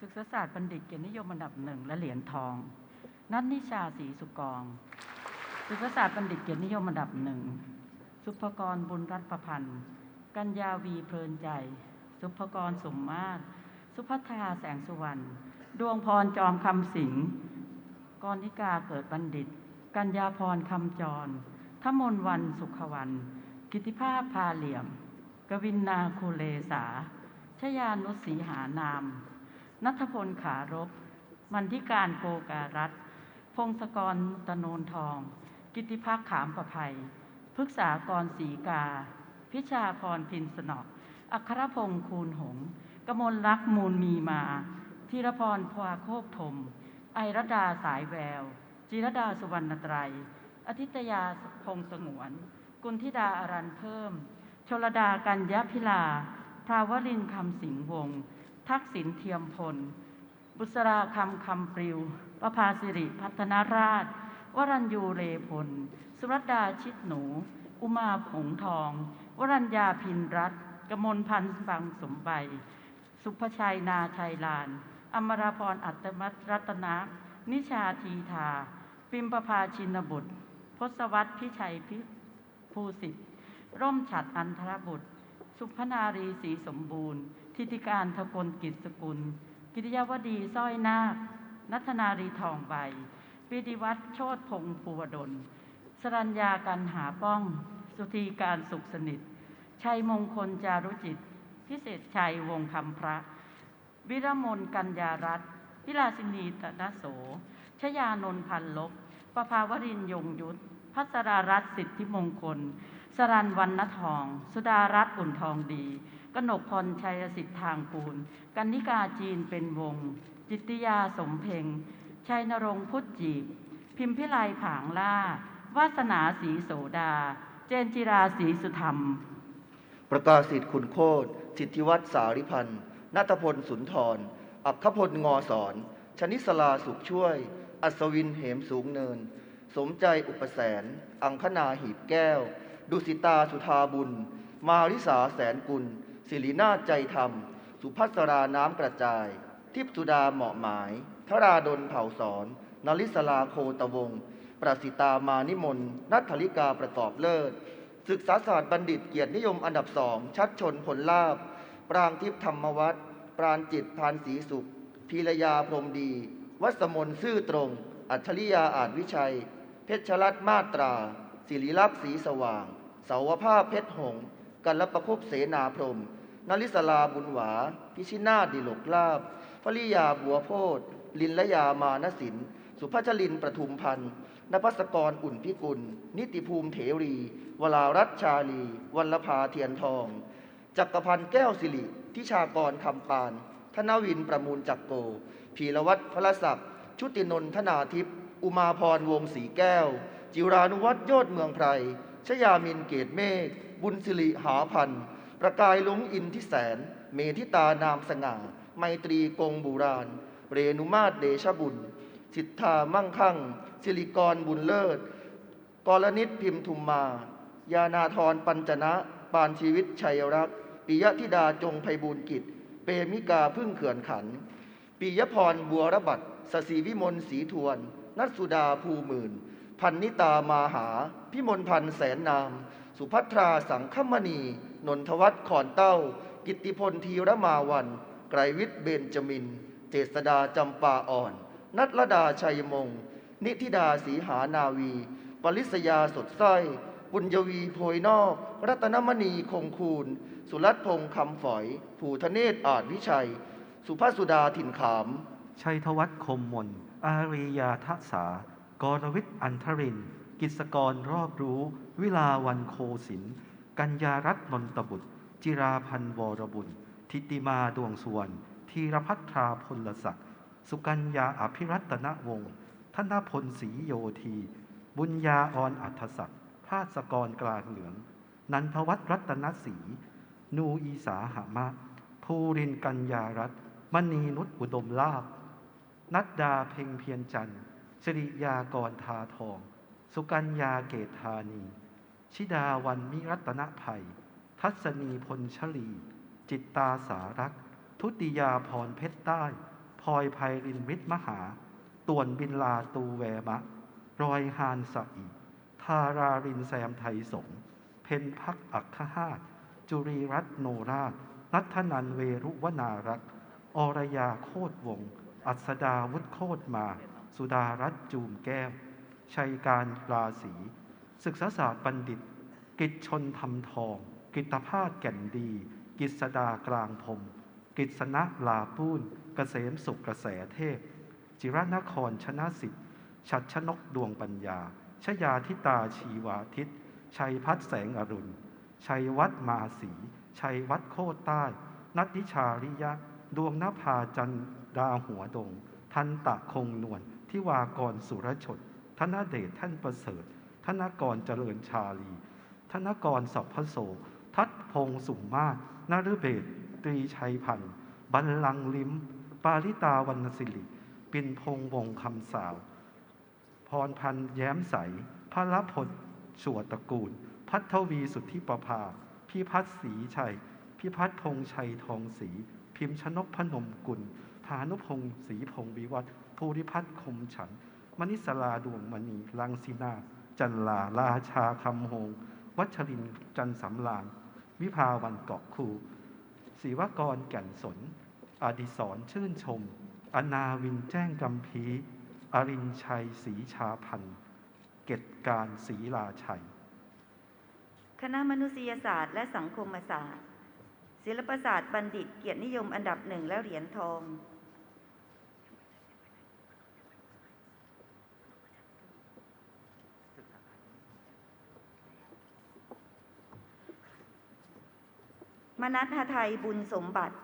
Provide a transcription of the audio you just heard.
ศึกษาศาสตร์บัณฑิตเกียรตินิยมอันดับหนึ่งและเหรียญทอง นัทนิชาศรีสุกองศึกษาศาสตร์บัณฑิตเกียรตินิยมอันดับหนึ่ง สุภกรบุญรัตประพันธ์ กัญญาวีเพลินใจ สุภกรสมมาตร สุพัฒาแสงสุวรรณ ดวงพรจอมคำสิงกรนิกาเกิดบัณฑิต กัญญาพรคำจรทมนวันสุขวันกิติภาพพาเหลี่ยม กวินนาคูเลสาชยานุสีหานาม นัทพลขารบมันทิการโกการัตพงศกรตะโนนทอง กิติพักขามประภัยพฤกษากรศรีกา พิชาพรพินสนอก อัครพงศ์คูณหง กมลรักษ์มูลมีมาธีรพรพวาโคกธมไอรดาสายแวว จิรดาสุวรรณไตรยอธิตยาพงสงวน กุณธิดาอารันเพิ่ม ชลดากัญญาพิลาพราวรินคำสิงห์วงศ์ ทักษิณเทียมพล บุษราคำคำปลิว ประภาสิริพัฒนาราช วรัญยูเรพล สุรดาชิดหนู อุมาผงทอง วรัญญาพินรัตกมลพันธ์ฟังสมใบ สุภชัยนาชัยลาน อมราพรอัตมัตรัตนะนิชาทีทาปิมประภาชินบุตร พศวัตพิชัยพิภูสิทธิ์ร่มฉัดอันทรบุตร สุพนารีศรีสมบูรณ์ ทิติการทพลกิจสกุล กิติยาวดีสร้อยนาคนัทนารีทองใบปิติวัตรโชตพงศ์ภูวดล สรัญญากันหาป้อง สุธีการสุขสนิท ชัยมงคลจารุจิต พิเศษชัยวงคำพระ วิรมนกัญญารัตพิลาสินีตนโส ชยานนพันลบประภาวรินยงยุทธพัสรารัตสิทธิมงคล สรันวันนทอง สุดารัตน์อุ่นทองดี กนกพรชัยสิทธิทางกูลกันนิกาจีนเป็นวง จิตติยาสมเพ็ง ชัยนรงพุทธจีบ พิมพิไลผางล่า วาสนาสีโสดา เจนจิราสีสุธรรม ประกาศสิทธิ์คุณโคตรสิทธิวัฒนสาริพันธ์นัทพลสุนทร อัคคพลงอสอน ชนิสลาสุขช่วย อัศวินเหมสูงเนิน สมใจอุปแสน อังคณาหีบแก้ว ดุสิตาสุธาบุญ มาริสาแสนกุล ศิรินาใจธรรม สุภัสราน้ำกระจาย ทิพสุดาเหมาะหมายธราดลเผ่าสอนนลิสลาโคตวงศประสิตามานิมนต์นัทธลิกาประกอบเลิศ ศึกษาศาสตร์บัณฑิตเกียรตินิยมอันดับสอง ชัดชนผลลาบ ปรางทิพธรรมวัฒน์ปราณจิตพานศรีสุข พีรยาพรมดี วัสมนซื่อตรง อัจฉริยาอาจวิชัย เพชรรัตมาตรา ศิริลักษ์สีสว่าง เสาวภาพเพชรหงกัลประคุปเสนาพรม นลิสลาบุญหวา พิชินาดิลกลาบภริยาบัวโพธลินละยามานสิน สุภชลินประทุมพันธ์นภัสกรอุ่นพิกุล นิติภูมิเถรี วลารัชชาลี วัลภาเทียนทอง จักรพันธ์แก้วสิริ ทิชากรคำปาน ธนวินประมูลจักรโกพีรวัตรพระศักดิ์ชุตินนทนาทิพย์อุมาพรวงศรีแก้ว จิรานุวัฒน์ยอดเมืองไพรชยามินเกตเมฆบุญสิริหาพันธ์ ประกายลุงอินทิแสน เมธิตานามสง่า ไมตรีกงบูรานเรนุมาศเดชบุญ สิทธามั่งคั่ง สิริกรบุญเลิศ กรณิตพิมพ์ทุมมา ยานาธรปัญจนะ ปานชีวิตชัยรัก ปิยธิดาจงไพบูลย์กิจ เปมิกาพึ่งเขื่อนขัน ปิยพรบัวระบัตสสีวิมลศรีทวน นัทสุดาภูหมื่น พันนิตามาหา พิมลพันแสนนาม สุภัทราสังคมณี นนทวัฒน์ขอนเต้า กิติพลธีรมาวัน ไกรวิทย์เบญจมิน เจษดาจำปาอ่อน นัทรดาชัยมง นิธิดาสีหานาวี ปริศยาสดส้อยบุญยวีโพยนอก รัตนมณีคงคูณ สุรัตพงษ์คำฝอยผูทะเนศอาจวิชัย สุภาสุดาถิ่นขาม ชัยธวัฒน์คมมน อารียาทัสากรวิทย์อันทริน กิจกรรอบรู้ วิลาวันโคสิน กัญญารัตน์นนตบุตร จิราพันธ์วรบุญ ทิติมาดวงสวนธีรพัทราพลศักดิ์สุกัญญาอภิรัตนวงศ์ธนพลศรีโยธี บุญญาออนอัธศักดิ์ภาสกรกลางเหลือง นันทวัฒน์รัตนศรีนูอีสาหามะ ภูรินกัญญารัตน์มณีนุชอุดมลาภนัดดาเพ็งเพียรจันทร์สิริยากรทาทอง สุกัญญาเกตธานี ชิดาวันมิรัตนภัย ทัศนีพลชลี จิตตาสารัก ทุติยาพรเพชรใต้พลอยไพรินฤทธิ์มหา ต่วนบินลาตูแวมะ รอยฮานสะอีทารารินแซมไทยสง เพนพักอักขหาจุรีรัตนโนราช นัทนันเวรุวนารัก อรยาโคตวงศ์อัศดาวุฒโคตมา สุดารัตจูมแก้ว ชัยการราศี ศึกษาศาสตร์บัณฑิต กิจชนทำทอง กิตภาสแก่นดี กิษดากลางพรมกิษณะลาปูนกเกษมสุขกระแสเทพ จิรนครชนะสิทธิ์ชัดชนกดวงปัญญา ชยาทิตาชีวาทิต ชัยพัฒแสงอรุณ ชัยวัดมาสี ชัยวัดโคตรใต้ นัทนิชาริยะ ดวงนภาจันดาหัวดง ทันตะคงนวลทิวากรสุรชดธนเดชท่านประเสริฐ ธนกรเจริญชาลี ธนกรสัพพโส ทัดพงศ์สุมมาศนฤเบศตรีชัยพันธ์บัลลังลิมปาริตาวรรณสิริ ปินพงวงศ์คำสาว พรพันธ์แย้มใส พระละพลสวดตระกูล พัทวีสุทธิประภา พิพัฒน์ศรีชัย พิพัฒน์พงษ์ชัยทองศรี พิมพ์ชนกพนมกุลพานุพงศ์ศรีพงศ์วิวัฒภูริพัฒน์คมฉัน มณิสลาดวงมณีลังสีนา จันลาราชาคำโฮง วัชรินจันสำลานวิภาวันเกาะคูศิวกรแก่นสน อดิศรชื่นชม อนาวินแจ้งกำพี อรินชัยศรีชาพันธ์เกตการศรีลาชัย คณะมนุษยศาสตร์และสังคมศาสตร์ ศิลปศาสตร์บัณฑิตเกียรตินิยมอันดับหนึ่งและเหรียญทอง มนัทหไทยบุญสมบัติ